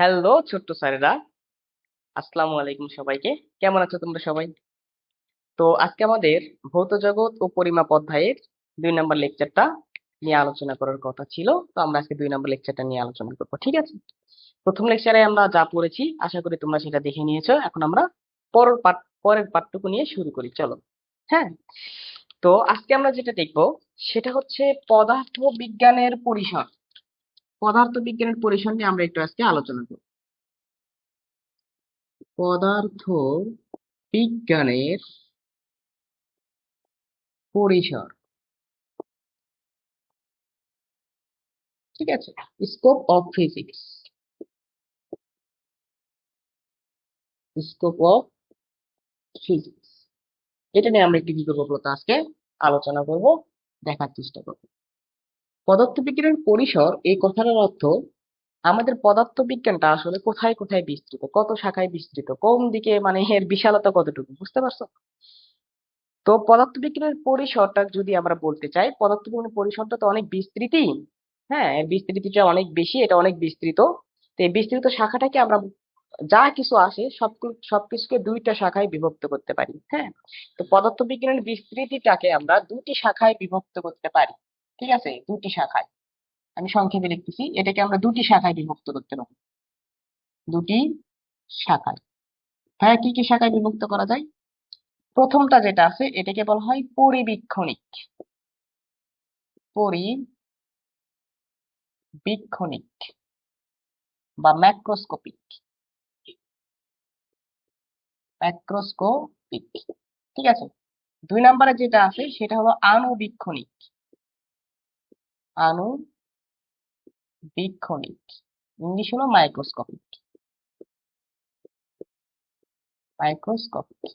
Hello, ছোট্ট স্যারেরা। আসসালামু আলাইকুম সবাইকে। কেমন আছো তোমরা সবাই? তো আজকে আমাদের ভৌত জগৎ ও পরিমাপ অধ্যায়ের দুই নম্বর লেকচারটা নিয়ে আলোচনা করার কথা ছিল। তো আমরা আজকে দুই নম্বর লেকচারটা নিয়ে আলোচনা করব, ঠিক আছে? প্রথম লেকচারে আমরা যা পড়েছি, আশা করি তোমরা সেটা দেখে নিয়েছো। এখন আমরা পরের পাঠ, পরের পাঠটুকু নিয়ে শুরু করি, চলো। হ্যাঁ? তো আজকে আমরা যেটা দেখব, সেটা হচ্ছে পদার্থ বিজ্ঞানের পরিসর। পদার্থ বিজ্ঞানের পরিসর নিয়ে আমরা একটু আজকে আলোচনা করব। পদার্থ বিজ্ঞানের পরিসর। ঠিক আছে? Scope of physics scope of physics এটা নিয়ে আমরা একটু কি করব আজকে আলোচনা করব, দেখার চেষ্টা করব। পদার্থবিজ্ঞানের পরিসর, এই কথাটার অর্থ আমাদের পদার্থবিজ্ঞানটা আসলে কোথায় কোথায় বিস্তৃত, কত শাখায় বিস্তৃত, কোন দিকে মানে এর বিশালতা কতটুকু, বুঝতে পারছ? তো পদার্থবিজ্ঞানের পরিসরটা যদি আমরা বলতে চাই, পদার্থবিজ্ঞানের পরিসরটা তো অনেক বিস্তৃতি হ্যাঁ এর বিস্তৃতিটা অনেক বেশি, এটা অনেক বিস্তৃত। তো এই বিস্তৃত শাখাটাকে আমরা যা কিছু আসে সব সবকিছুকে দুইটা শাখায় বিভক্ত করতে পারি। হ্যাঁ তো পদার্থবিজ্ঞানের বিস্তৃতিটাকে আমরা দুটি শাখায় বিভক্ত করতে পারি। ঠিক আছে? দুটি শাখায়। আমি সংক্ষেপে লিখতেছি, এটাকে আমরা দুটি শাখায় বিভক্ত করতে পারি। দুটি শাখায়। হ্যাঁ কি কি শাখায় বিভক্ত করা যায়? প্রথমটা যেটা আছে, এটাকে বলা হয় পরিবীক্ষণিক। পরিবীক্ষণিক বা ম্যাক্রোস্কোপিক। ম্যাক্রোস্কোপিক। ঠিক আছে? দুই নম্বরে যেটা আছে, সেটা হলো আণুবীক্ষণিক। আণুবীক্ষণিক ইংলিশ হলো মাইক্রোস্কোপিক মাইক্রোস্কোপিক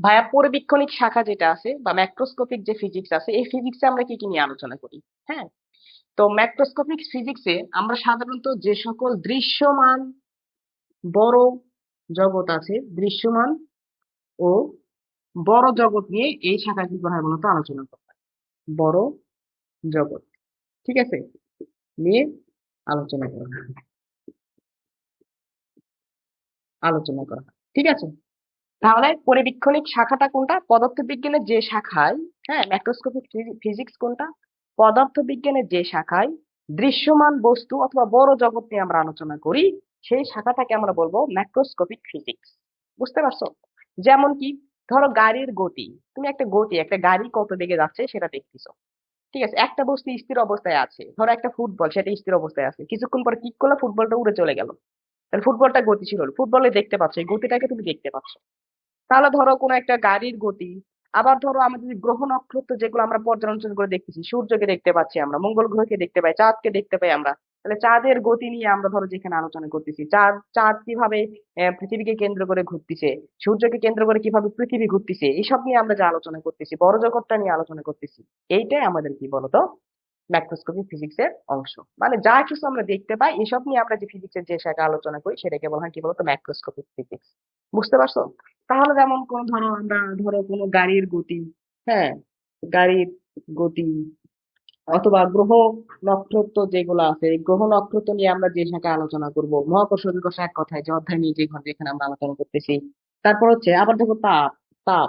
ভাইয়া পরিবীক্ষণিক শাখা যেটা আছে বা ম্যাক্রোস্কোপিক যে ফিজিক্স আছে, এই ফিজিক্সে আমরা কি কি নিয়ে আলোচনা করি? হ্যাঁ? তো ম্যাক্রোস্কোপিক ফিজিক্সে আমরা সাধারণত যে সকল দৃশ্যমান বড় জগৎ আছে, দৃশ্যমান ও বড় জগৎ নিয়ে এই শাখা কি করা বলতো আলোচনা করা বড় জগৎ। ঠিক আছে? নিয়ে আলোচনা করা আলোচনা করা ঠিক আছে? তাহলে পরিবীক্ষণিক শাখাটা কোনটা? পদার্থবিজ্ঞানের যে শাখায় হ্যাঁ ম্যাক্রোস্কোপিক ফিজিক্স কোনটা? পদার্থবিজ্ঞানের যে শাখায় দৃশ্যমান বস্তু অথবা বড় জগৎ নিয়ে আমরা আলোচনা করি, সেই শাখাটাকে আমরা বলব ম্যাক্রোস্কোপিক ফিজিক্স। বুঝতে পারছ? যেমন কি, ধরো গাড়ির গতি। তুমি একটা গতি, একটা গাড়ি কত দিকে যাচ্ছে সেটা দেখতেছো। ঠিক আছে, একটা বস্তু স্থির অবস্থায় আছে, ধরো একটা ফুটবল, সেটা স্থির অবস্থায় আছে, কিছুক্ষণ পর কিক করলে, ফুটবলটা উড়ে চলে গেল। তাহলে ফুটবলটা গতিশীল হলো ফুটবলে দেখতে পাচ্ছ, এই গতিটাকে তুমি দেখতে পাচ্ছ। তাহলে ধরো কোনো একটা গাড়ির গতি, আবার ধরো আমাদের গ্রহ নক্ষত্র যেগুলো আমরা পর্যালোচনা করে দেখতেছি, সূর্যকে দেখতে পাচ্ছি আমরা, মঙ্গল গ্রহকে দেখতে পাই, চাঁদকে দেখতে পাই আমরা তাহলে চাঁদের গতি নিয়ে আমরা ধরো যেখানে আলোচনা করতেছি, চাঁদ চাঁদ কীভাবে পৃথিবীকে কেন্দ্র করে ঘুরতেছে, সূর্যকে কেন্দ্র করে কীভাবে পৃথিবী ঘুরতেছে এইসব নিয়ে আমরা যে আলোচনা করতেছি, বড় জগৎটা নিয়ে আলোচনা করতেছি, এইটাই আমাদের কি বলতো? ম্যাক্রোস্কোপিক ফিজিক্সের অংশ। মানে যা কিছু আমরা দেখতে পাই, এসব নিয়ে আমরা যে ফিজিক্সের যে শাখা আলোচনা করি, সেটাকে বলা হয় কি বলতো? Macroscopic physics. বুঝতে পারছ? তাহলে যেমন কোন ধরো আমরা ধরো কোনো গাড়ির গতি হ্যাঁ গাড়ির গতি অথবা গ্রহ নক্ষত্র যেগুলো আছে গ্রহ নক্ষত্র নিয়ে আমরা যে শাখায় আলোচনা করব, মহাকর্ষ বিকর্ষ এক কথায়? যে অধ্যায় নিয়ে যে যেখানে আমরা আলোচনা করতেছি। তারপর হচ্ছে, আবার দেখো তাপ তাপ।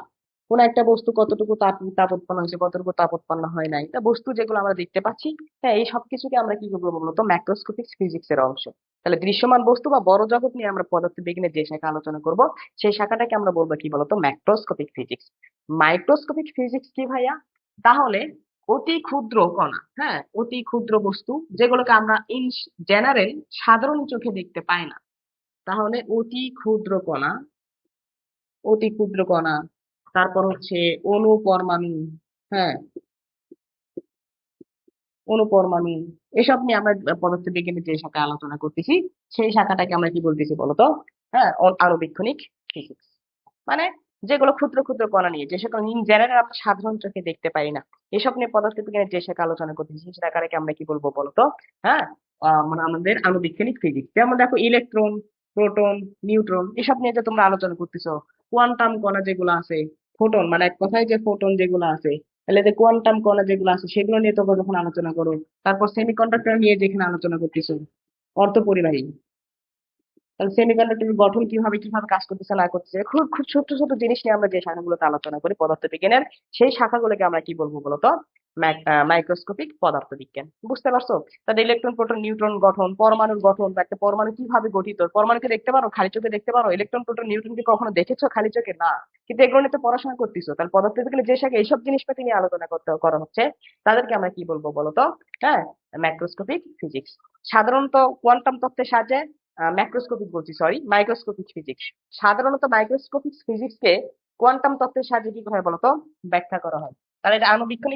কোন একটা বস্তু কতটুকু তাপ তাপ উৎপন্ন হয়েছে, কতটুকু তাপ উৎপন্ন হয় নাই? তা বস্তু যেগুলো আমরা দেখতে পাচ্ছি হ্যাঁ এই সবকিছুকে আমরা কি করব মূলত ম্যাক্রোস্কোপিক ফিজিক্স এর অংশ। তাহলে দৃশ্যমান বস্তু বা বড় জগৎ নিয়ে আমরা পদার্থ বিজ্ঞানের যে শাখা আলোচনা করব, সেই শাখাটাকে আমরা বলব কি বলতো? Macroscopic physics. মাইক্রোস্কোপিক ফিজিক্স কি ভাইয়া? তাহলে অতি ক্ষুদ্র কণা হ্যাঁ? অতি ক্ষুদ্র বস্তু, যেগুলোকে আমরা ইন জেনারেল সাধারণ চোখে দেখতে পাই না। তাহলে অতি ক্ষুদ্র কণা, অতি ক্ষুদ্র কণা, তারপর হচ্ছে অণু পরমাণু হ্যাঁ? অণু পরমাণু এসব নিয়ে আমরা পদার্থ বিজ্ঞানের যে শাখা আলোচনা করতেছি, সেই শাখাটাকে আমরা কি বলতেছি বলতো? হ্যাঁ আণুবীক্ষণিক ফিজিক্স মানে যেগুলো ক্ষুদ্র ক্ষুদ্র কণা নিয়ে, যে সকল ইন জেনারেল আমরা সাধারণ চোখে দেখতে পাই না। এসব নিয়ে পদার্থ বিজ্ঞানের যে শাখা আলোচনা করতেছি সেই শাখাটাকে আমরা কি বলব বলতো? হ্যাঁ? মানে আমাদের আণুবীক্ষণিক ফিজিক্স যেমন দেখো ইলেকট্রন প্রোটন নিউট্রন এসব নিয়ে যে তোমরা আলোচনা করতেছো কোয়ান্টাম কণা যেগুলো আছে ফোটন মানে এক কথায় যে ফোটন যেগুলো আছে, তাহলে যে কোয়ান্টাম কণা যেগুলো আছে, সেগুলো নিয়ে তোমরা যখন আলোচনা করো, তারপর সেমিকন্ডাক্টর নিয়ে যেখানে আলোচনা করতেছো অর্ধপরিবাহী তাহলে সেমিকন্ডাক্টরের গঠন কীভাবে কীভাবে কাজ করতেছে না করতেছে খুব খুব ছোট ছোট জিনিস নিয়ে আমরা যে শাখাগুলোতে আলোচনা করি পদার্থবিজ্ঞানের সেই শাখাগুলোকে আমরা কি বলব বলতো? মাইক্রোস্কোপিক পদার্থবিজ্ঞান। বুঝতে পারছ? তাহলে ইলেকট্রন প্রোটন নিউট্রন গঠন, পরমাণুর গঠন, বা একটা পরমাণু কীভাবে গঠিত? পরমাণুকে দেখতে পারো? খালি চোখে দেখতে পারো? ইলেকট্রন প্রোটন নিউট্রনকে কখনো দেখেছ খালি চোখে? না। কিন্তু এগুলো নিয়ে তো পড়াশোনা করতেছো। তাহলে পদার্থবিজ্ঞানে যে শাখা এইসব জিনিসপাতি নিয়ে আলোচনা করতে, করা হচ্ছে, তাদেরকে আমরা কি বলব বলতো? হ্যাঁ ম্যাক্রোস্কোপিক ফিজিক্স সাধারণত কোয়ান্টাম তত্ত্বের সাহায্যে ম্যাক্রোস্কোপিক বলছি সরি মাইক্রোস্কোপিক ফিজিক্স সাধারণত মাইক্রোস্কোপিক ফিজিক্সকে কোয়ান্টাম তত্ত্বের সাহায্যে কি করে বলতো? ব্যাখ্যা করা হয়। তাহলে এটা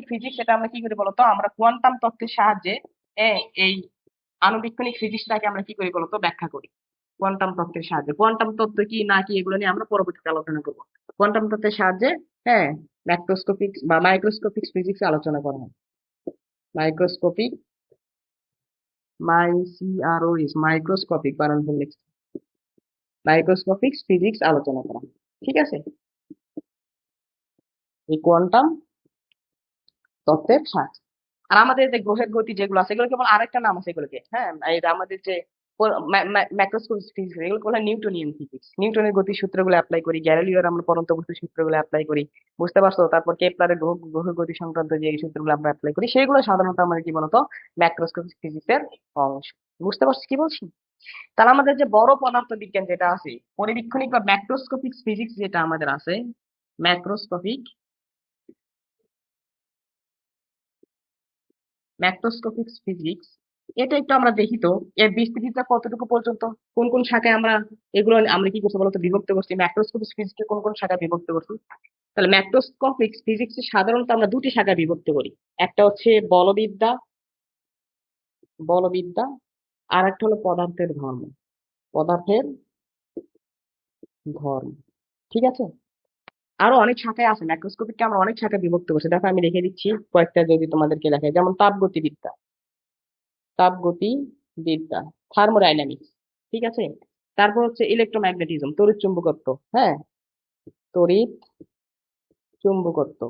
ফিজিক্স এটা আমরা কি করে বলতো? আমরা কোয়ান্টাম তত্ত্বের সাহায্যে এই আণুবীক্ষণিক ফিজিক্সটাকে আমরা কি করি বলতো? ব্যাখ্যা করি। কোয়ান্টাম তত্ত্বের সাহায্যে। কোয়ান্টাম তত্ত্ব কি না কি এগুলো নিয়ে আমরা পরবর্তীতে আলোচনা করব। কোয়ান্টাম তত্ত্বের সাহায্যে হ্যাঁ ম্যাক্রোস্কোপিক বা মাইক্রোস্কোপিক ফিজিক্স আলোচনা করা হয়। মাইক্রোস্কোপিক মাইসিআরওএস মাইক্রোস্কোপিক বানান ভুল মাইক্রোস্কোপিক ফিজিক্স আলোচনা করা। ঠিক আছে? এই কোয়ান্টাম তত্ত্বের সাহায্যে আর আমাদের যে গ্রহের গতি যেগুলো আছে, এগুলো কেবল আরেকটা নাম আছে এগুলোকে। হ্যাঁ এই আমাদের যে ম্যাক্রোস্কোপিক ফিজিক্স এগুলো বলা নিউটনিয়ান ফিজিক্স নিউটনের গতির সূত্রগুলো অ্যাপ্লাই করি গ্যালিলিওর আমরা পরন্ত বস্তুর সূত্রগুলো অ্যাপ্লাই করি, বুঝতে পারছ? তারপর কেপলারের গ্রহ গ্রহ গতি সংক্রান্ত যে সূত্রগুলো আমরা অ্যাপ্লাই করি, সেগুলো সাধারণত আমরা কি বলতো? ম্যাক্রোস্কোপিক ফিজিক্সের অংশ। বুঝতে পারছ কি বলছি? তাহলে আমাদের যে বড় পদার্থ বিজ্ঞান যেটা আছে, পরিবীক্ষণিক বা ম্যাক্রোস্কোপিক ফিজিক্স যেটা আমাদের আছে ম্যাক্রোস্কোপিক ম্যাক্রোস্কোপিক ফিজিক্স এটা একটু আমরা দেখি তো এর বিস্তৃতিটা কতটুকু পর্যন্ত? কোন কোন শাখায় আমরা এগুলো, আমরা কি করছি বলতো, বিভক্ত করছি? ম্যাক্রোস্কোপিক ফিজিক্সকে কোন কোন শাখায় বিভক্ত করছি? তাহলে ম্যাক্রোস্কোপিক ফিজিক্স সাধারণত আমরা দুটি শাখায় বিভক্ত করি। একটা হচ্ছে বলবিদ্যা বলবিদ্যা, আর একটা হলো পদার্থের ধর্ম। পদার্থের ধর্ম, ঠিক আছে? আরও অনেক শাখায় আছে, ম্যাক্রোস্কোপিককে আমরা অনেক শাখায় বিভক্ত করছি। দেখো আমি লিখে দিচ্ছি কয়েকটা যদি তোমাদেরকে দেখাই। যেমন তাপগতিবিদ্যা। তাপগতিবিদ্যা থার্মোডাইনামিক্স ঠিক আছে? তারপর হচ্ছে ইলেকট্রোম্যাগনেটিজম তড়িৎ চুম্বকত্ব হ্যাঁ? তড়িৎ চুম্বকত্ব।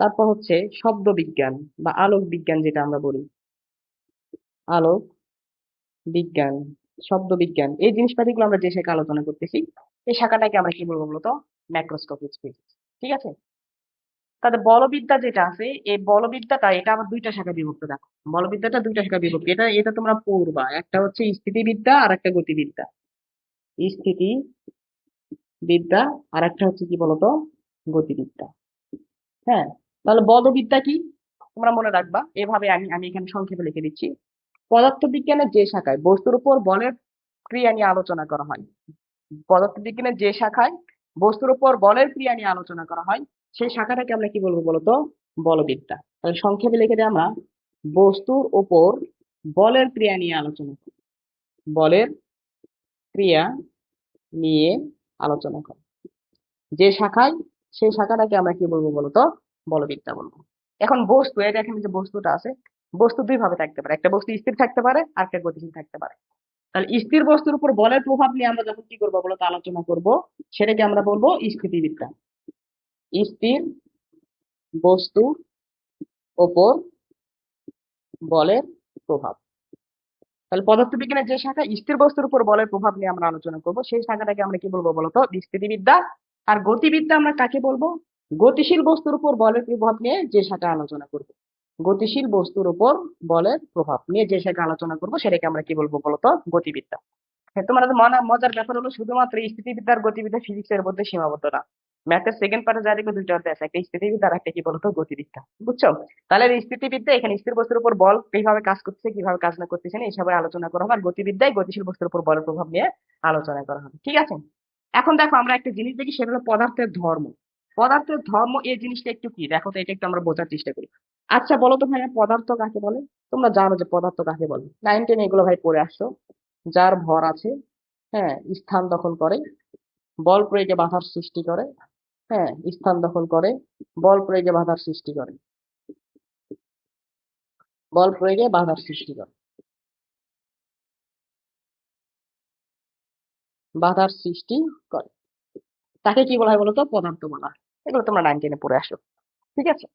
তারপর হচ্ছে শব্দ বিজ্ঞান বা আলোক বিজ্ঞান যেটা আমরা বলি। আলোক বিজ্ঞান শব্দ বিজ্ঞান এই জিনিসপাতিগুলো আমরা যে শাখা আলোচনা করতেছি, এই শাখাটাকে আমরা কি বলব বলতো? ম্যাক্রোস্কোপিক ফিজিক্স ঠিক আছে? তাহলে বলবিদ্যা যেটা আছে, এই বলবিদ্যাটা, এটা আবার দুইটা শাখায় বিভক্ত, দেখো। বলবিদ্যাটা দুইটা শাখায় বিভক্ত। এটা এটা তোমরা পড়বা। একটা হচ্ছে স্থিতিবিদ্যা আর একটা গতিবিদ্যা। স্থিতি বিদ্যা আর একটা হচ্ছে কি বলতো? গতিবিদ্যা। হ্যাঁ? তাহলে বলবিদ্যা কি? তোমরা মনে রাখবা। এভাবে আমি আমি এখানে সংক্ষেপে লিখে দিচ্ছি। পদার্থবিজ্ঞানের যে শাখায় বস্তুর উপর বলের ক্রিয়া নিয়ে আলোচনা করা হয়। পদার্থবিজ্ঞানের যে শাখায় বস্তুর উপর বলের ক্রিয়া নিয়ে আলোচনা করা হয় সেই শাখাটাকে আমরা কি বলব বলতো? বলবিদ্যা। তাহলে সংক্ষেপে লিখে দিই আমরা, বস্তুর উপর বলের ক্রিয়া নিয়ে আলোচনা করি। বলের ক্রিয়া নিয়ে আলোচনা করা। যে শাখায়, সেই শাখাটাকে আমরা কি বলব বলতো? বলবিদ্যা বলব। এখন বস্তু, এই দেখেন যে বস্তুটা আছে, বস্তু দুই ভাবে থাকতে পারে। একটা বস্তু স্থির থাকতে পারে, আর একটা গতিশীল থাকতে পারে। তাহলে স্থির বস্তুর উপর বলের প্রভাব নিয়ে আমরা যখন কি করব বলতো? আলোচনা করব। সেটাকে আমরা বলব স্থিতিবিদ্যা। স্থির বস্তুর ওপর বলের প্রভাব। তাহলে পদার্থবিজ্ঞানের যে শাখা স্থির বস্তুর উপর বলের প্রভাব নিয়ে আমরা আলোচনা করব সেই শাখাটাকে আমরা কি বলব বলতো? স্থিতিবিদ্যা আর গতিবিদ্যা আমরা কাকে বলব? গতিশীল বস্তুর উপর বলের প্রভাব নিয়ে যে শাখা আলোচনা করব। গতিশীল বস্তুর উপর বলের প্রভাব নিয়ে যে শাখা আলোচনা করব সেটাকে আমরা কি বলব বলতো? গতিবিদ্যা। হ্যাঁ, তোমার মজার ব্যাপার হলো শুধুমাত্র স্থিতিবিদ্যা আর গতিবিদ্যা ফিজিক্সের মধ্যে সীমাবদ্ধ না। ম্যাথের সেকেন্ড পার্টে যা দেখবে দুইটা অধ্যায় আছে। একটা স্থিতিবিদ্যা আর একটা কি বলতো গতিবিদ্যা। বুঝছ? তাহলে স্থিতিবিদ্যা এখানে স্থির বস্তুর উপর বল কীভাবে কাজ করতেছে কীভাবে কাজ না করতেছে না এইসবে আলোচনা করা হবে। আর গতিবিদ্যায় গতিশীল বস্তুর উপর বলের প্রভাব নিয়ে আলোচনা করা হবে। ঠিক আছে? এখন দেখো, আমরা একটা জিনিস দেখি, সেটা হলো পদার্থের ধর্ম। পদার্থের ধর্ম, এই জিনিসটা একটু কি? দেখো তো, এটা একটু আমরা বোঝার চেষ্টা করি। আচ্ছা বলো তো ভাইয়া, পদার্থ কাকে বলে? তোমরা জানো যে পদার্থ কাকে বলে। নাইন টেন এগুলো ভাই পড়ে আসছো যার ভর আছে হ্যাঁ স্থান দখল করে, বল প্রয়োগে বাধার সৃষ্টি করে হ্যাঁ স্থান দখল করে, বল প্রয়োগে বাধার সৃষ্টি করে। বল প্রয়োগে বাধার সৃষ্টি করে। বাধার সৃষ্টি করে। তাকে কি বলা হয় বলতো? পদার্থ বলা হয়। এগুলো তোমরা নাইন টেনে পড়ে আসো। ঠিক আছে?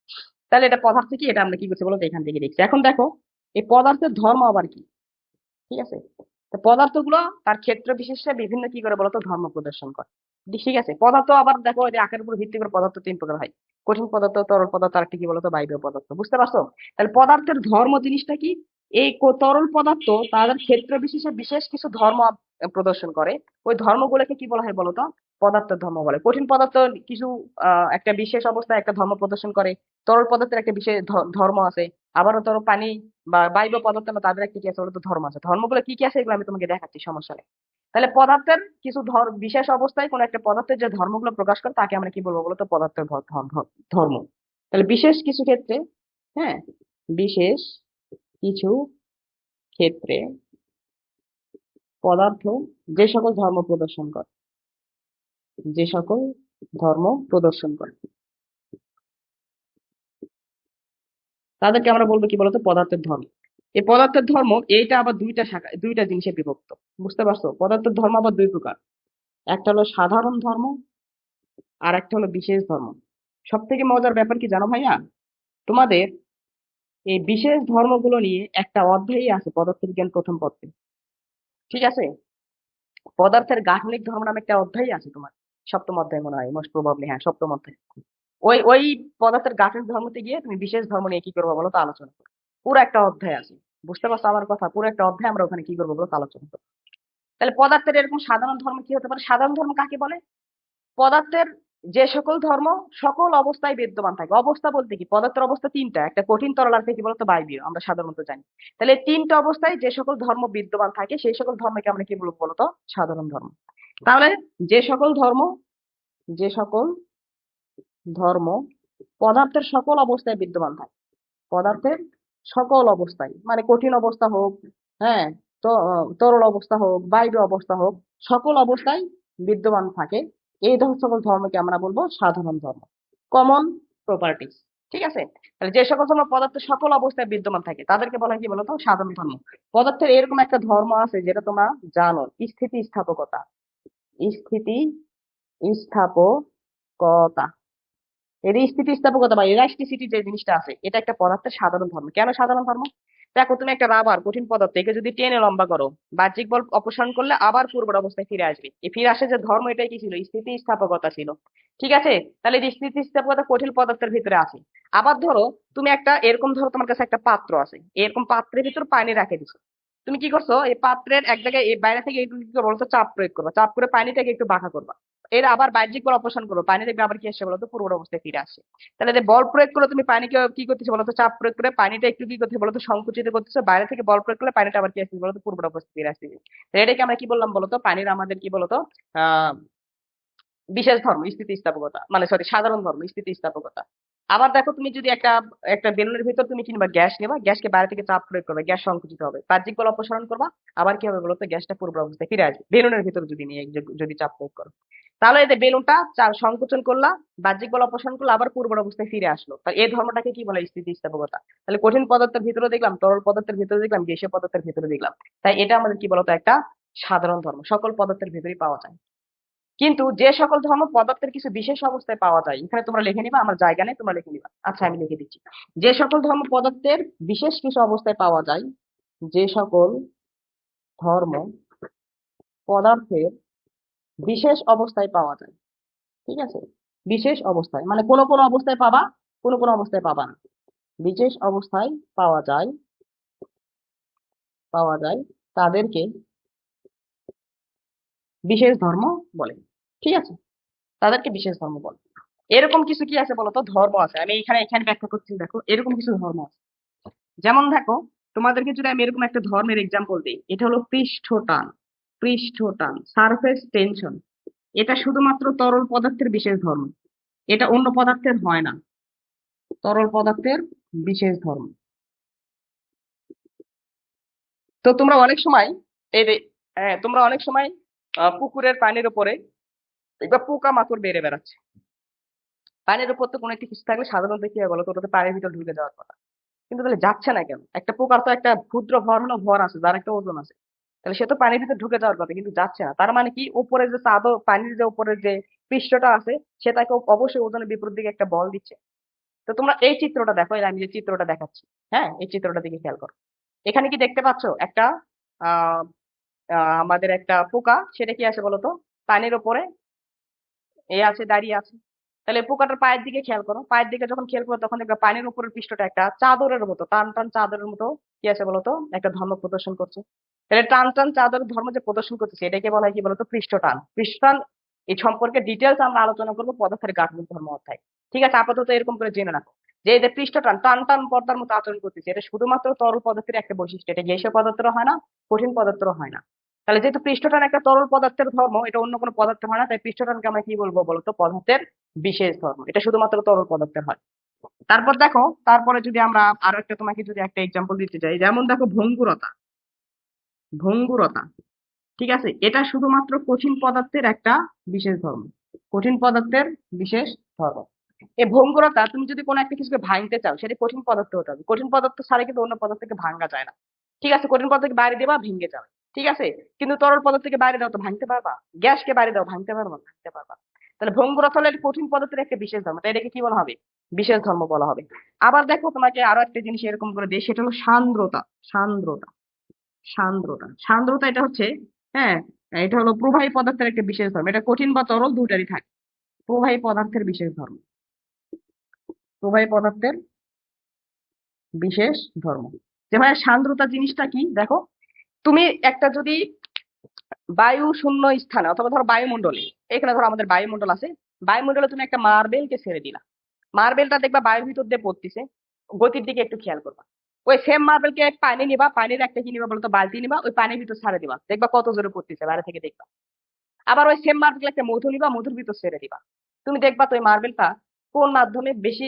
তাহলে এটা পদার্থ কি? এটা আমরা কি করছি বলতো? এখান থেকে দেখছি। এখন দেখো, এই পদার্থের ধর্ম আবার কি? ঠিক আছে? পদার্থগুলো তার ক্ষেত্র বিশেষে বিভিন্ন কি করে বলতো? ধর্ম প্রদর্শন করে। ঠিক আছে। পদার্থ আবার দেখো যে আকারের উপর ভিত্তি করে পদার্থ তিন প্রকার হয়। কঠিন পদার্থ, তরল পদার্থ আর কি বলতো? বায়বীয় পদার্থ। বুঝতে পারছ? তাহলে পদার্থের ধর্ম জিনিসটা কি? এই তরল পদার্থ তাদের ক্ষেত্র বিশেষে বিশেষ কিছু ধর্ম প্রদর্শন করে। ওই ধর্মগুলোকে কি বলা হয় বলতো? পদার্থের ধর্ম বলে। কঠিন পদার্থ কিছু একটা বিশেষ অবস্থায় একটা ধর্ম প্রদর্শন করে। তরল পদার্থের একটা বিশেষ ধর্ম আছে। আবারও ধরো পানি বা বায়ু পদার্থ তাদের একটা কি আছে বলতো? ধর্ম আছে। ধর্মগুলো কি কি আছে? এগুলো আমি তোমাকে দেখাচ্ছি সমস্যা নেই। তাহলে পদার্থের কিছু ধর, বিশেষ অবস্থায় কোন একটা পদার্থের যে ধর্মগুলো প্রকাশ করে, তাকে আমরা কি বলব বলতো? পদার্থের ধর্ম। তাহলে বিশেষ কিছু ক্ষেত্রে হ্যাঁ? বিশেষ কিছু ক্ষেত্রে পদার্থ যে সকল ধর্ম প্রদর্শন করে, যে সকল ধর্ম প্রদর্শন করে। তাদেরকে আমরা বলব কি বলতো? পদার্থের ধর্ম। এই পদার্থের ধর্ম, এইটা আবার দুইটা শাখা, দুইটা জিনিসে বিভক্ত। বুঝতে পারছ? পদার্থের ধর্ম আবার দুই প্রকার। একটা হলো সাধারণ ধর্ম, আর একটা হলো বিশেষ ধর্ম। সব থেকে মজার ব্যাপার কি জানো ভাইয়া? তোমাদের এই বিশেষ ধর্মগুলো নিয়ে একটা অধ্যায়ই আছে পদার্থবিজ্ঞান প্রথম পত্রে ঠিক আছে? পদার্থের গাঠনিক ধর্ম নামে একটা অধ্যায় আছে তোমার। সপ্তম অধ্যায় মনে হয় মোস্ট প্রবাবলি হ্যাঁ সপ্তম অধ্যায়। ওই ওই পদার্থের গাঠনিক ধর্মতে গিয়ে তুমি বিশেষ ধর্ম নিয়ে কি করব বলো তো আলোচনা করো। পুরো একটা অধ্যায় আছে। বুঝতে পারছ আমার কথা? পুরো একটা অধ্যায় আমরা ওখানে কি করব বলো? তো আলোচনা করব তাহলে পদার্থের এরকম সাধারণ ধর্ম কি হতে পারে? সাধারণ ধর্ম কাকে বলে? পদার্থের যে সকল ধর্ম, সকল অবস্থায় বিদ্যমান থাকে। অবস্থা বলতে কি? পদার্থের অবস্থা তিনটা। একটা কঠিন তরল আর কি বলতো বায়বীয়। আমরা সাধারণত জানি। তাহলে তিনটা অবস্থায় যে সকল ধর্ম বিদ্যমান থাকে, সেই সকল ধর্মকে আমরা কি বলব বলতো? সাধারণ ধর্ম। তাহলে যে সকল ধর্ম, যে সকল ধর্ম পদার্থের সকল অবস্থায় বিদ্যমান থাকে। পদার্থের সকল অবস্থায় মানে কঠিন অবস্থা হোক হ্যাঁ তরল অবস্থা হোক, বায়ু অবস্থা হোক, সকল অবস্থায় বিদ্যমান থাকে। এই সকল ধর্মকে আমরা বলব সাধারণ ধর্ম কমন প্রপার্টিস ঠিক আছে? তাহলে যে সকল ধর্ম পদার্থ সকল অবস্থায় বিদ্যমান থাকে, তাদেরকে বলা কি বলতো? সাধারণ ধর্ম। পদার্থের এরকম একটা ধর্ম আছে যেটা তোমরা জানো স্থিতি স্থাপকতা স্থিতি স্থাপকতা এর স্থিতিস্থাপকতা বা ইলাস্টিসিটি যে জিনিসটা আছে, এটা একটা পদার্থের সাধারণ ধর্ম। কেন সাধারণ ধর্ম? দেখো, তুমি একটা রাবার কঠিন পদার্থ একে যদি টেনে লম্বা করো, বাহ্যিক বল অপসারণ করলে আবার পূর্বের অবস্থায় ফিরে আসবে। এই ফিরে আসে যে ধর্ম, এটাই কি ছিল? স্থিতিস্থাপকতা ছিল। ঠিক আছে? তাহলে এই স্থিতিস্থাপকতা কঠিন পদার্থের ভিতরে আছে। আবার ধরো, তুমি একটা, এরকম ধরো তোমার কাছে একটা পাত্র আছে। এরকম পাত্রের ভিতর পানি রাখে দিছো। তুমি কি করছ? এই পাত্রের এক জায়গায় এই বাইরে থেকে একটু কি করব বলতো? চাপ প্রয়োগ করবা। চাপ করে পানিটাকে একটু বাঁকা করবা। এর আবার বাহ্যিক বল অপসারণ করব। পানি দেখবে আবার কি আসছে বলতো? পূর্ব অবস্থায় ফিরে আসে। তাহলে বল প্রয়োগ করে তুমি পানিকে কি করতেছো বলতো? চাপ প্রয়োগ করে পানিটা একটু কি করতে বলতো? সংকুচিত করতেছো। বাইরে থেকে বল প্রয়োগ করলে পানিটা আবার কি আসছে বলতো? পূর্ব অবস্থায় ফিরে আসছে। এটাকে আমরা কি বললাম বলতো? পানির আমাদের কি বলতো? আহ, বিশেষ ধর্ম, স্থিতিস্থাপকতা। মানে সরি সাধারণ ধর্ম, স্থিতিস্থাপকতা। আবার দেখো তুমি যদি একটা একটা বেলুনের ভিতর তুমি কিংবা গ্যাস নেবা, গ্যাসকে বাইরে থেকে চাপ প্রয়োগ করবে, গ্যাস সংকুচিত হবে। বাহ্যিক বল অপসারণ করবা, আবার কি হবে বলতো, গ্যাসটা পূর্ব অবস্থায় ফিরে আসবে। বেলুনের ভিতর যদি নিয়ে যদি- চাপ প্রয়োগ করো। তাহলে যে বেলুনটা সংকোচন করলা, বাহ্যিক বল অপসারণ করল, আবার পূর্ব অবস্থায় ফিরে আসলো। তাহলে এই ধর্মটাকে কি বলে? স্থিতিস্থাপকতা। তাহলে কঠিন পদার্থের ভিতরে দেখলাম, তরল পদার্থের ভিতরে দেখলাম, গ্যাসীয় পদার্থের ভিতরে দেখলাম। তাই এটা আমাদের কি বলতো? একটা সাধারণ ধর্ম। সকল পদার্থের ভিতরেই পাওয়া যায়। কিন্তু যে সকল ধর্ম পদার্থের কিছু বিশেষ অবস্থায় পাওয়া যায়, এখানে তোমরা লিখে নিবা, আমার জায়গা নেই, তোমরা লিখে নিবা। আচ্ছা আমি লিখে দিচ্ছি। যে সকল ধর্ম পদার্থের বিশেষ কিছু অবস্থায় পাওয়া যায়, যে সকল ধর্ম পদার্থের বিশেষ অবস্থায় পাওয়া যায়, ঠিক আছে? বিশেষ অবস্থায় মানে কোন কোন অবস্থায় পাবা, কোন কোন অবস্থায় পাবা না। বিশেষ অবস্থায় পাওয়া যায় পাওয়া যায় তাদেরকে বিশেষ ধর্ম বলে। ঠিক আছে? তাদেরকে বিশেষ ধর্ম বলে। এরকম কিছু কি আছে বলতো? ধর্ম আছে। আমি এখানে এখানে ব্যাখ্যা করছি, দেখো। এরকম কিছু ধর্ম আছে। যেমন দেখো, তোমাদেরকে যদি আমি এরকম একটা ধর্মের এক্সাম্পল দিই, এটা হলো পৃষ্ঠটান। পৃষ্ঠটান সারফেস টেনশন এটা শুধুমাত্র তরল পদার্থের বিশেষ ধর্ম। এটা অন্য পদার্থের হয় না। তরল পদার্থের বিশেষ ধর্ম। তো তোমরা অনেক সময় এই হ্যাঁ তোমরা অনেক সময় পুকুরের পানির উপরে দেখবা পোকা মাকড় বেড়ে বেড়াচ্ছে। পানির উপর তো কোনো একটা কিছু থাকলে সাধারণত কি হয় বলো তো ওটাতে পানির ভিতর ঢুকে যাওয়ার কথা। কিন্তু তাহলে যাচ্ছে না কেন? একটা পোকার তো একটা ক্ষুদ্র ভর হলো ভর আছে, যার একটা ওজন আছে। তাহলে সে তো পানির ভিতর ঢুকে যাওয়ার কথা, কিন্তু যাচ্ছে না। তার মানে কি? উপরে যে চাদর, পানির যে উপরের যে পৃষ্ঠটা আছে সেটাকে অবশ্যই ওজনের বিপরীত দিকে একটা বল দিচ্ছে। তো তোমরা এই চিত্রটা দেখো আমি যে চিত্রটা দেখাচ্ছি হ্যাঁ? এই চিত্রটা দিকে খেয়াল করো। এখানে কি দেখতে পাচ্ছ? একটা আমাদের একটা পোকা, সেটা কি আছে বলতো? পানির ওপরে এ আছে, দাঁড়িয়ে আছে। তাহলে পোকাটার পায়ের দিকে খেয়াল করো। পায়ের দিকে যখন খেয়াল করো, তখন দেখবে পানির উপরের পৃষ্ঠটা একটা চাদরের মতো, টান টান চাদরের মতো কি আছে বলতো? একটা ধর্ম প্রদর্শন করছে। তাহলে টান টান চাদরের ধর্ম যে প্রদর্শন করতেছে, এটাকে বলা হয় কি বলতো? পৃষ্ঠটান। পৃষ্ঠটান, এই সম্পর্কে ডিটেলস আমরা আলোচনা করব পদার্থের গাঠনিক ধর্ম অধ্যায়। ঠিক আছে? আপাতত এরকম করে জেনে রাখো। যে এদের পৃষ্ঠটান, টান টান পর্দার মতো আচরণ করতেছে, এটা শুধুমাত্র তরল পদার্থের একটা বৈশিষ্ট্য। এটা গ্যাসীয় পদার্থ হয় না, কঠিন পদার্থ হয় না। তাহলে যেহেতু পৃষ্ঠটান একটা তরল পদার্থের ধর্ম, এটা অন্য কোনো পদার্থ হয় না, তাই পৃষ্ঠটানকে আমরা কি বলব বলতো? পদার্থের বিশেষ ধর্ম। এটা শুধুমাত্র তরল পদার্থের হয়। তারপর দেখো, তারপরে যদি আমরা আরও একটা তোমাকে যদি একটা এক্সাম্পল দিতে চাই, যেমন দেখো ভঙ্গুরতা। ভঙ্গুরতা, ঠিক আছে? এটা শুধুমাত্র কঠিন পদার্থের একটা বিশেষ ধর্ম। কঠিন পদার্থের বিশেষ ধর্ম। এই ভঙ্গুরতা, তুমি যদি কোনো একটা কিছুকে ভাঙতে চাও, সেটা কঠিন পদার্থ হতে হবে। কঠিন পদার্থ ছাড়া কিন্তু অন্য পদার্থকে ভাঙা যায় না। ঠিক আছে? কঠিন পদার্থকে বাইরে দেবা ভেঙে যাবে ঠিক আছে? কিন্তু তরল পদার্থকে বাইরে দাও তো ভাঙতে পারবা। গ্যাসকে বাইরে দাও, ভাঙতে পারবা ভাঙতে পারবা। তাহলে হলো এটা কঠিন পদার্থের একটা বিশেষ ধর্ম তাই এটাকে কি বলা হবে? বিশেষ ধর্ম বলা হবে। আবার দেখো তোমাকে আরও একটা জিনিস এরকম করে দিই সেটা হলো সান্দ্রতা সান্দ্রতা সান্দ্রতা। সান্দ্রতা এটা হচ্ছে হ্যাঁ এটা হলো প্রবাহী পদার্থের একটা বিশেষ ধর্ম। এটা কঠিন বা তরল দুটারই থাকে। প্রবাহী পদার্থের বিশেষ ধর্ম। প্রবাহী পদার্থের বিশেষ ধর্ম। যে ভাই সান্দ্রতা জিনিসটা কি? দেখো তুমি একটা যদি বায়ু শূন্য স্থানে, অথবা ধরো বায়ুমণ্ডলে, এখানে ধরো আমাদের বায়ুমণ্ডল আছে, বায়ুমণ্ডলে তুমি একটা মার্বেলকে ছেড়ে দিলা। মার্বেলটা দেখবা বায়ুর ভিতর দিয়ে পড়তেছে, গতির দিকে একটু খেয়াল করবা। ওই সেম মার্বেলকে পানি নিবা, পানির একটা কি নিবা বলতো, বালতি নিবা, ওই পানির ভিতর ছাড়ে দিবা। দেখবা কত জোরে পড়তেছে, বাইরে থেকে দেখবা। আবার ওই সেম মার্বেল একটা মধু নিবা, মধুর ভিতর ছেড়ে দিবা। তুমি দেখবা তো ওই মার্বেলটা কোন মাধ্যমে বেশি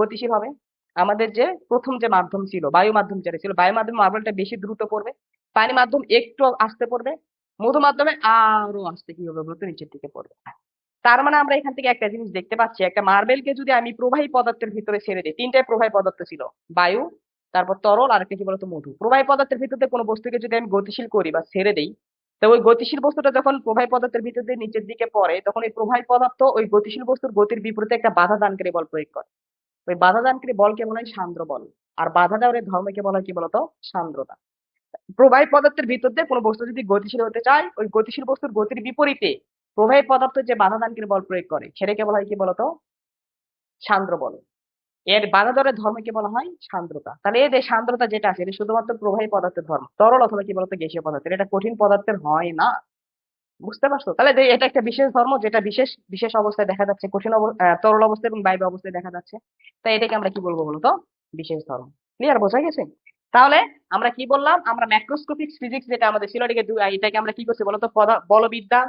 গতিশীল হবে? আমাদের যে প্রথম যে মাধ্যম ছিল বায়ু মাধ্যম যেটা ছিল বায়ু মাধ্যমে মার্বেলটা বেশি দ্রুত পড়বে। পানি মাধ্যম একটু আস্তে পড়বে, মধু মাধ্যমে আরও আস্তে কি হবে বলতো, নিচের দিকে পড়বে। তার মানে আমরা এখান থেকে একটা জিনিস দেখতে পাচ্ছি, একটা মার্বেলকে যদি আমি প্রবাহী পদার্থের ভিতরে ছেড়ে দিই তিনটাই প্রবাহী পদার্থ ছিল, বায়ু, তারপর তরল, আর একটা কি বলতো, মধু। প্রবাহী পদার্থের ভিতরে কোনো বস্তুকে যদি আমি গতিশীল করি বা ছেড়ে দেই, তো ওই গতিশীল বস্তুটা যখন প্রবাহী পদার্থের ভিতর দিয়ে নিচের দিকে পড়ে, তখন এই প্রবাহী পদার্থ ওই গতিশীল বস্তুর গতির বিপরীতে একটা বাধা দানকারী বল প্রয়োগ করে। ওই বাধা দানকারী বলকে বলা হয় সান্দ্র বল, আর বাধা দেওয়ার ধর্মকে বলা হয় কি বলতো, সান্দ্রতা। প্রবাহী পদার্থের ভিতর দিয়ে কোনো বস্তু যদি গতিশীল হতে চায়, ওই গতিশীল বস্তুর গতির বিপরীতে প্রবাহী পদার্থ যে বাধা দানকারী বল প্রয়োগ করে, সেটাকে বলা হয় কি বলতো? সান্দ্র বল। এর বাধা দরের ধর্মকে বলা হয় সান্দ্রতা। তাহলে যে সান্দ্রতা যেটা আছে, এটা শুধুমাত্র প্রবাহী পদার্থের ধর্ম। তরল অথবা কি বলতো, গ্যাসীয় পদার্থের। এটা কঠিন পদার্থের হয় না। বুঝতে পারছ? তাহলে এটা একটা বিশেষ ধর্ম, যেটা বিশেষ বিশেষ অবস্থায় দেখা যাচ্ছে, কঠিন তরল অবস্থায় এবং বায়ু অবস্থায় দেখা যাচ্ছে। তাই এটাকে আমরা কি বলব বলতো? বিশেষ ধর্ম। ক্লিয়ার বোঝা গেছে? তাহলে আমরা কি বললাম? আমরা ম্যাক্রোস্কোপিক ফিজিক্স যেটা আমাদের ছিল, এটাকে এটাকে আমরা কি করছি বলতো? বলবিদ্যা,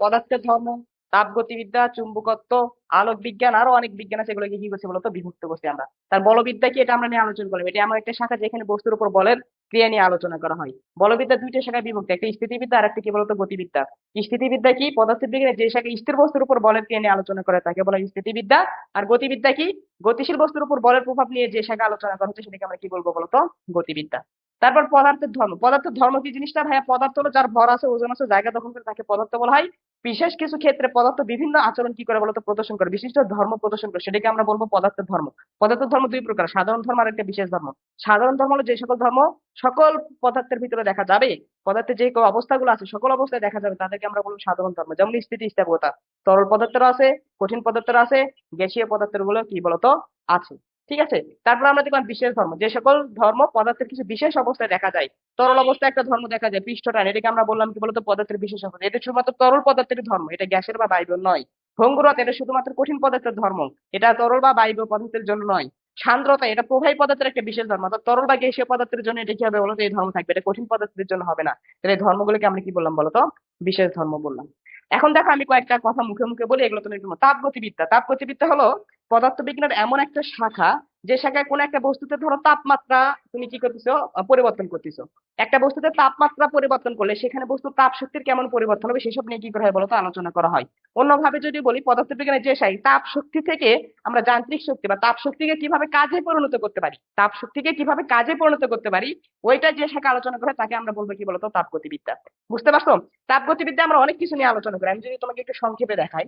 পদার্থের ধর্ম তাপগতিবিদ্যা, চুম্বকত্ব আলোক বিজ্ঞান আরও অনেক বিজ্ঞান আছে এগুলোকে কি করছি বলতো? বিভক্ত করছি আমরা। তার বলবিদ্যা কি? এটা আমরা নিয়ে আলোচনা করলাম। এটা আমার একটা শাখা যেখানে বস্তুর উপর বলের ক্রিয়া নিয়ে আলোচনা করা হয়। বলবিদ্যা দুইটা শাখায় বিভক্ত। একটা স্থিতিবিদ্যা আর একটা কি বলতো? গতিবিদ্যা। স্থিতিবিদ্যা কি? পদার্থবিজ্ঞানে যে শাখা স্থির বস্তুর উপর বলের ক্রিয়া নিয়ে আলোচনা করে তাকে বলা স্থিতিবিদ্যা। আর গতিবিদ্যা কি? গতিশীল বস্তুর উপর বলের প্রভাব নিয়ে যে শাখা আলোচনা করা হচ্ছে, সেটাকে আমরা কি বলব বলতো? গতিবিদ্যা। তারপর পদার্থের ধর্ম। পদার্থের ধর্ম কি জিনিসটা? ভাইয়া, পদার্থ হলো যার ভর আছে, ওজন আছে, জায়গা দখল করে তাকে পদার্থ বলা হয়। বিশেষ কিছু ক্ষেত্রে পদার্থ বিভিন্ন আচরণ কি করে বলতো? প্রদর্শন করে। বিশিষ্ট ধর্ম প্রদর্শন করে। সেটাকে আমরা বলব পদার্থের ধর্ম। পদার্থের ধর্ম দুই প্রকার। সাধারণ ধর্ম আর একটা বিশেষ ধর্ম। সাধারণ ধর্ম হলো যে সকল ধর্ম সকল পদার্থের ভিতরে দেখা যাবে। পদার্থের যে অবস্থাগুলো আছে, সকল অবস্থায় দেখা যাবে, তাদেরকে আমরা বলব সাধারণ ধর্ম। যেমন স্থিতি স্থাবরতা তরল পদার্থের আছে, কঠিন পদার্থের আছে, গ্যাসীয় পদার্থেরগুলো কি বলতো? আছে। ঠিক আছে? তারপর আমরা দেখলাম বিশেষ ধর্ম। যে সকল ধর্ম পদার্থের কিছু বিশেষ অবস্থায় দেখা যায়। তরল অবস্থায় একটা ধর্ম দেখা যায় পৃষ্ঠটান এটাকে আমরা বললাম কি বলতো? পদার্থের বিশেষ অবস্থা। এটা শুধুমাত্র তরল পদার্থের ধর্ম। এটা গ্যাসের বা বায়ুর নয়। ভঙ্গুরতা এটা শুধুমাত্র কঠিন পদার্থের ধর্ম। এটা তরল বা বায়ু পদার্থের জন্য নয়। সান্দ্রতা এটা প্রবাহী পদার্থের একটা বিশেষ ধর্ম। অর্থাৎ তরল বা গ্যাসীয় পদার্থের জন্য এটা কি হবে বলতো? এই ধর্ম থাকবে। এটা কঠিন পদার্থের জন্য হবে না। তাহলে এই ধর্মগুলোকে আমরা কি বললাম বলতো? বিশেষ ধর্ম বললাম। এখন দেখো আমি কয়েকটা কথা মুখে মুখে বলি এগুলো তুমি তাপগতিবিদ্যা। তাপগতিবিদ্যা হলো পদার্থবিজ্ঞানের এমন একটা শাখা, যে শাখায় কোনো একটা বস্তুতে ধরো তাপমাত্রা, তুমি কি করতেছো? পরিবর্তন করতেছো। একটা বস্তুতে তাপমাত্রা পরিবর্তন করলে সেখানে বস্তুর তাপ শক্তির কেমন পরিবর্তন হবে সেসব নিয়ে কি করা হয় বলতো আলোচনা করা হয়। অন্যভাবে যদি বলি, পদার্থবিজ্ঞানের যে শাখা তাপ শক্তি থেকে আমরা যান্ত্রিক শক্তি বা তাপ শক্তিকে কীভাবে কাজে পরিণত করতে পারি তাপ শক্তিকে কীভাবে কাজে পরিণত করতে পারি, ওইটা যে শাখা আলোচনা করে তাকে আমরা বলব কি বলতো? তাপগতিবিদ্যা। বুঝতে পারছ? তাপগতিবিদ্যা আমরা অনেক কিছু নিয়ে আলোচনা করি। আমি যদি তোমাকে একটু সংক্ষেপে দেখাই।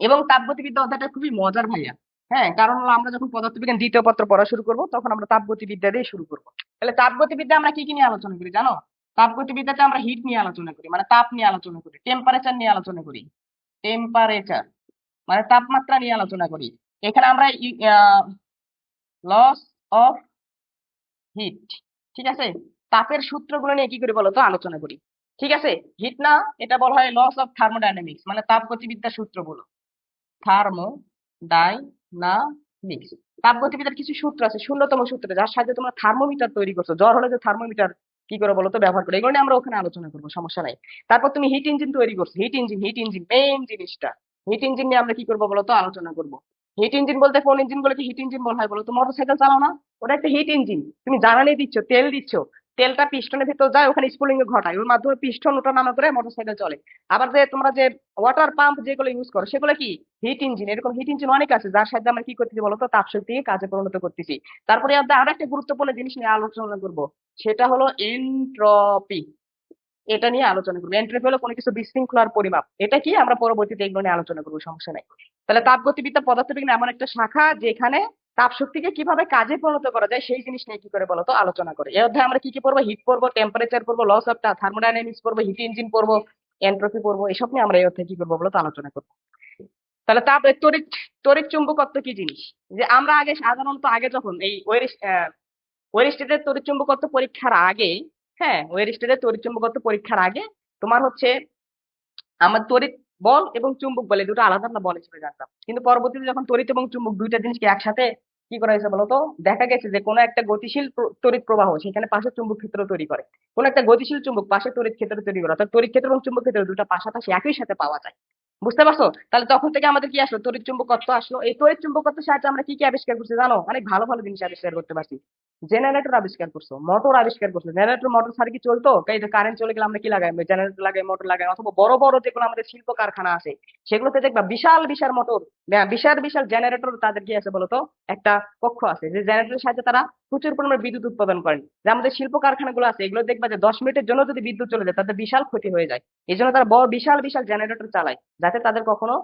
এবং তাপগতিবিদ্যা অধ্যায়টা খুবই মজার ভাইয়া। হ্যাঁ কারণ হলো আমরা যখন পদার্থবিজ্ঞান দ্বিতীয় পত্র পড়া শুরু করব, তখন আমরা তাপগতিবিদ্যা দিয়ে শুরু করব। তাহলে তাপগতিবিদ্যা আমরা কি কি নিয়ে আলোচনা করি জানো? তাপগতিবিদ্যাতে আমরা হিট নিয়ে আলোচনা করি মানে তাপ নিয়ে আলোচনা করি টেম্পারেচার নিয়ে আলোচনা করি টেম্পারেচার মানে তাপমাত্রা নিয়ে আলোচনা করি। এখানে আমরা লস অফ হিট ঠিক আছে? তাপের সূত্রগুলো নিয়ে কি করি বলতো আলোচনা করি। ঠিক আছে? হিট না, এটা বলা হয় লস অফ থার্মোডাইনামিক্স মানে তাপগতিবিদ্যার সূত্রগুলো। Thermo, dynamics. তাপগতিবিদ্যার কিছু সূত্র আছে শূন্যতম সূত্র, যার সাহায্যে তোমরা থার্মোমিটার তৈরি করছ। জ্বর হলে যে থার্মোমিটার কি করে বলো তো? ব্যবহার করে। এগুলো আমরা ওখানে আলোচনা করব, সমস্যা নাই। তারপর তুমি হিট ইঞ্জিন তৈরি করছ। Heat engine heat engine, main জিনিসটা। হিট ইঞ্জিন নিয়ে আমরা কি করব বলতো আলোচনা করব। হিট ইঞ্জিন বলতে কোন ইঞ্জিন গুলোকে হিট ইঞ্জিন বলা হয় বলতো তো? মোটরসাইকেল চালাও না। ওটা একটা হিট ইঞ্জিন। তুমি জ্বালানি দিচ্ছ, তেল দিচ্ছ। তেলটা পিস্টনের ভিতর যায়, ওখানে স্পুলিং ঘটায়। ওর মাধ্যমে পিস্টন ওটা নামা করে মোটরসাইকেল চলে। আবার যে তোমরা যে ওয়াটার পাম্প যেগুলো ইউজ করো, সেগুলো কি? হিট ইঞ্জিন এরকম হিট ইঞ্জিন অনেক আছে, যার সাথে আমরা কি করতেছি বলতো? তাপ শক্তিকে কাজে পরিণত করতেছি। তারপরে আরও একটা গুরুত্বপূর্ণ জিনিস নিয়ে আলোচনা করব, সেটা হলো এন্ট্রপি এটা নিয়ে আলোচনা করব। এন্ট্রপি হলো কোনো কিছু বিশৃঙ্খলার পরিমাপ। এটা কি আমরা পরবর্তীতে এগুলো নিয়ে আলোচনা করব, সমস্যা নাই। তাহলে তাপগতিবিদ্যা পদার্থবিজ্ঞান এমন একটা শাখা যেখানে তাপ শক্তিকে কীভাবে কাজে পরিণত করা যায় সেই জিনিস নিয়ে কি করে বলতো? আলোচনা করে। এই অধ্যায়ে আমরা কি কি পড়ব? হিট পড়ব টেম্পারেচার পড়ব লস অফ থার্মোডাইনামিক্স পড়ব হিট ইঞ্জিন পড়ব এন্ট্রপি পড়ব, এসব নিয়ে আমরা এই অধ্যায়ে কি করব বলতো আলোচনা করব। তাহলে তাপ তড়িৎ তড়িৎ চুম্বকত্ব কি জিনিস? যে আমরা আগে সাধারণত আগে যখন এই ওয়েরিস্টেটের তড়িৎ চুম্বকত্ব পরীক্ষার আগে হ্যাঁ ওয়েরিস্টেটের তড়িৎ চুম্বকত্ব পরীক্ষার আগে তোমার হচ্ছে আমার তড়িৎ বল এবং চুম্বক বলে দুটো আলাদা আলাদা বলে ছিল জানতাম কিন্তু পরবর্তীতে যখন তড়িৎ এবং চুম্বক দুইটা জিনিসকে একসাথে কি করা হয়েছে বলতো? দেখা গেছে যে কোনো একটা গতিশীল তড়িৎ প্রবাহ সেখানে পাশে চুম্বক ক্ষেত্র তৈরি করে। কোনো একটা গতিশীল চুম্বক পাশে তড়িৎ ক্ষেত্র তৈরি করে, অর্থাৎ তড়িৎ ক্ষেত্র এবং চুম্বক ক্ষেত্র দুটো পাশাপাশি একই সাথে পাওয়া যায়। বুঝতে পারছ? তাহলে তখন থেকে আমাদের কি আসলো? তড়িৎ চুম্বকত্ব আসলো। এই তড়িৎ চুম্বকত্বের সাহায্যে আমরা কি কি আবিষ্কার করছি জানো? অনেক ভালো ভালো জিনিস আবিষ্কার করতে পারছি। জেনারেটর আবিষ্কার করছ মোটর আবিষ্কার করছ জেনারেটর মোটর ছাড়া কি চলতো? কারেন্ট চলে গেলে আমরা কি লাগাই? জেনারেটর লাগাই মোটর লাগাই, অথবা বড় বড় যেগুলো আমাদের শিল্প কারখানা আছে, সেগুলোতে দেখবা বিশাল বিশাল মোটর বিশাল বিশাল জেনারেটর তাদের কি আছে বলতো? একটা কক্ষ আছে, যে জেনারেটরের সাহায্যে তারা প্রচুর পরিমাণে বিদ্যুৎ উৎপাদন করেন যে আমাদের শিল্প কারখানাগুলো আছে, এগুলো দেখবা যে দশ মিনিটের জন্য যদি বিদ্যুৎ চলে যায়, তাদের বিশাল ক্ষতি হয়ে যায়। এই জন্য তারা বড়, বিশাল বিশাল জেনারেটর চালায়, যাতে তাদের কখনো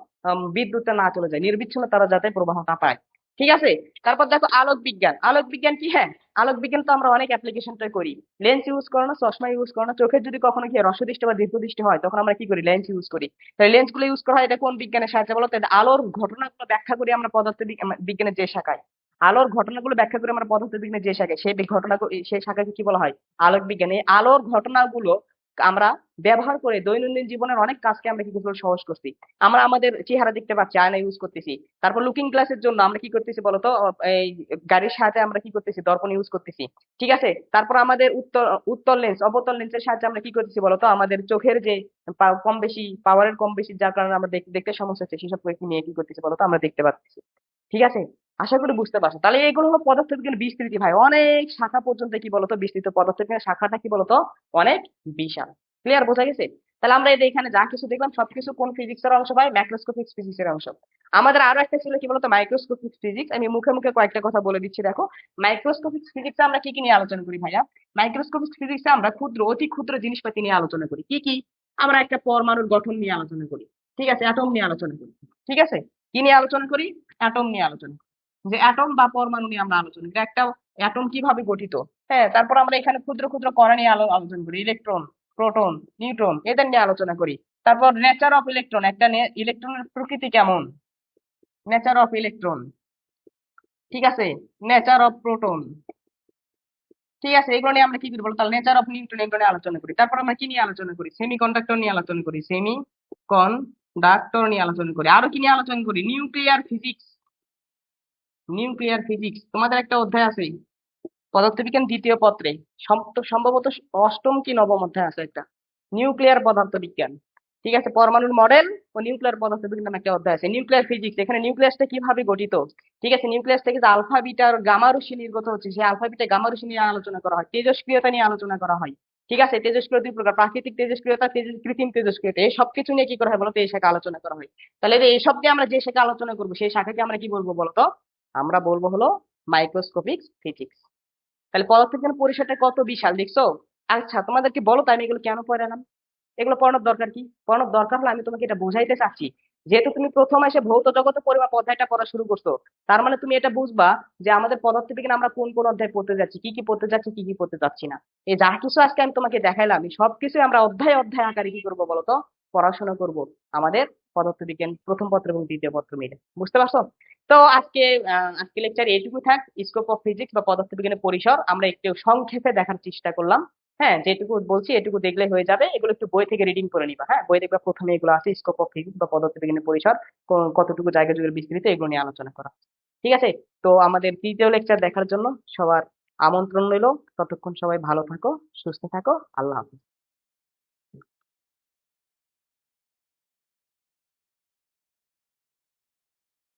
বিদ্যুৎটা না চলে যায়, নির্বিচ্ছিন্ন তারা যাতে প্রবাহ না পায়। ঠিক আছে? তারপর দেখো আলোক বিজ্ঞান। আলোক বিজ্ঞান কি? হ্যাঁ আলোক বিজ্ঞান তো আমরা অনেক অ্যাপ্লিকেশনটা করি। লেন্স ইউজ করো না, চশমা ইউজ করো না, চোখের যদি কখনো কি রসদৃষ্টি বা দীর্ঘদৃষ্টি হয়, তখন আমরা কি করি? লেন্স ইউজ করি। তাই লেন্সগুলো ইউজ করা হয়, এটা কোন বিজ্ঞানের সাহায্যে বলো? আলোর ঘটনাগুলো ব্যাখ্যা করি আমরা পদার্থ বিজ্ঞানের যে শাখায়। আলোর ঘটনাগুলো ব্যাখ্যা করে আমরা পদার্থ বিজ্ঞানের যে শাখায়। সেই ঘটনা সেই শাখাকে কি বলা হয়? আলোক বিজ্ঞান। এই আলোর ঘটনাগুলো আমরা ব্যবহার করে দৈনন্দিন জীবনের অনেক কাজকে আমরা কি করতে সহজ করছি। আমরা আমাদের চেহারা দেখতে পাচ্ছি আয়না ইউজ করতেছি। তারপর লুকিং গ্লাসের জন্য আমরা কি করতেছি বলতো? এই গাড়ির সাহায্যে আমরা কি করতেছি? দর্পণ ইউজ করতেছি। ঠিক আছে? তারপর আমাদের উত্তর উত্তর লেন্স অবতল লেন্সের সাহায্যে আমরা কি করতেছি বলতো? আমাদের চোখের যে কম বেশি পাওয়ারের কম বেশি, যার কারণে আমরা দেখতে সমস্যা হচ্ছে, সেসব নিয়ে কি করতেছি বলতো? আমরা দেখতে পাচ্ছি। ঠিক আছে? আশা করি বুঝতে পারছ। তাহলে এগুলো হলো পদার্থবিজ্ঞান বিস্তৃতি ভাই। অনেক শাখা পর্যন্ত কি বলতো? বিস্তৃত পদার্থবিজ্ঞানের শাখাটা কি বলতো? অনেক বিশাল। ক্লিয়ার বোঝা গেছে? তাহলে আমরা এই এখানে যা কিছু দেখলাম, সবকিছু কোন ফিজিক্সের অংশ ভাই? ম্যাক্রোস্কোপিক ফিজিক্সের অংশ। আমাদের আরও একটা ছিল কি বলতো? মাইক্রোস্কোপিক ফিজিক্স আমি মুখে মুখে কয়েকটা কথা বলে দিচ্ছি, দেখো। মাইক্রোস্কোপিক ফিজিক্সে আমরা কি কি নিয়ে আলোচনা করি ভাইয়া? মাইক্রোস্কোপিক ফিজিক্সে আমরা ক্ষুদ্র, অতি ক্ষুদ্র জিনিসপাতি নিয়ে আলোচনা করি। কি কি? আমরা একটা পরমাণুর গঠন নিয়ে আলোচনা করি। ঠিক আছে? অ্যাটম নিয়ে আলোচনা করি। ঠিক আছে? কি নিয়ে আলোচনা করি? অ্যাটম নিয়ে আলোচনা করি। যে অ্যাটম বা পরমাণু নিয়ে আমরা আলোচনা করি। একটা অ্যাটম কীভাবে গঠিত? হ্যাঁ তারপর আমরা এখানে ক্ষুদ্র ক্ষুদ্র কণা নিয়ে আলোচনা করি। ইলেকট্রন প্রোটন নিউট্রন এদের নিয়ে আলোচনা করি। তারপর নেচার অফ ইলেকট্রন একটা ইলেকট্রনের প্রকৃতি কেমন? নেচার অফ ইলেকট্রন ঠিক আছে? নেচার অফ প্রোটন ঠিক আছে? এগুলো নিয়ে আমরা কি করি বলো? তাহলে নেচার অফ নিউট্রন এগুলো নিয়ে আলোচনা করি। তারপর আমরা কি নিয়ে আলোচনা করি? সেমি কন্ডাক্টর নিয়ে আলোচনা করি। সেমি কন্ডাক্টর নিয়ে আলোচনা করি। আরও কি নিয়ে আলোচনা করি? নিউক্লিয়ার ফিজিক্স নিউক্লিয়ার ফিজিক্স তোমাদের একটা অধ্যায় আছে, পদার্থবিজ্ঞান দ্বিতীয় পত্রে। সম্ভবত অষ্টম কি নবম অধ্যায় আছে একটা। নিউক্লিয়ার পদার্থবিজ্ঞান। ঠিক আছে, পরমাণুর মডেল ও নিউক্লিয়ার পদার্থবিজ্ঞান একটা অধ্যায় আছে। নিউক্লিয়ার ফিজিক্স এখানে নিউক্লিয়াসটা কীভাবে গঠিত? ঠিক আছে নিউক্লিয়াস থেকে যে আলফা বিটার গামা রশ্মি নির্গত হচ্ছে, সেই আলফা বিটা গামা নিয়ে আলোচনা করা হয়, তেজস্ক্রিয়তা নিয়ে আলোচনা করা হয়। ঠিক আছে, তেজস্ক্রিয় দুই প্রকার, প্রাকৃতিক তেজস্ক্রিয়তা কৃত্রিম তেজস্ক্রিয়তা, এই সব কিছু নিয়ে কি করা হয় বলতো? এই শাখা আলোচনা করা হয়। তাহলে এই সব দিয়ে আমরা যে শাখা আলোচনা করব, সেই শাখাকে আমরা কি বলব বলতো? আমরা বলব হলো মাইক্রোস্কোপিক ফিজিক্স তাহলে পদার্থবিজ্ঞান পরিসরটা কত বিশাল, দেখছ? আচ্ছা তোমাদেরকে বলো তাই আমি এগুলো কেন পড়ালাম? এগুলো পড়ানোর দরকার কি? পড়ানোর দরকার হলে আমি তোমাকে এটা বোঝাইতে চাচ্ছি। যেহেতু তুমি প্রথম এসে ভৌত জগতে পরিমাপ অধ্যায়টা পড়া শুরু করছ, তার মানে তুমি এটা বুঝবা যে আমাদের পদার্থবিজ্ঞানে আমরা কোন কোন অধ্যায় পড়তে যাচ্ছি, কি কি পড়তে যাচ্ছি, কি কি পড়তে যাচ্ছি না। এই যা কিছু আজকে আমি তোমাকে দেখাইলাম সবকিছু আমরা অধ্যায় অধ্যায় আকারে কি করব বলতো পড়াশোনা করব আমাদের পদার্থবিজ্ঞান প্রথম পত্র এবং দ্বিতীয় পত্র মিলে। বুঝতে পারছ? তো আজকে আজকে লেকচার এইটুকু থাক। স্কোপ অফ ফিজিক্স বা পদার্থবিজ্ঞানের পরিসর আমরা একটু সংক্ষেপে দেখার চেষ্টা করলাম। হ্যাঁ যেটুকু বলছি এটুকু দেখলে হয়ে যাবে। এগুলো একটু বই থেকে রিডিং করে নিবা। হ্যাঁ বই দেখবা প্রথমে এগুলো আছে স্কোপ অফ ফিজিক্স বা পদার্থবিজ্ঞানের পরিসর কতটুকু জায়গা জুড়ে বিস্তৃত, এগুলো নিয়ে আলোচনা করা। ঠিক আছে? তো আমাদের তৃতীয় লেকচার দেখার জন্য সবার আমন্ত্রণ রইল। ততক্ষণ সবাই ভালো থাকো, সুস্থ থাকো। আল্লাহ হাফিজ।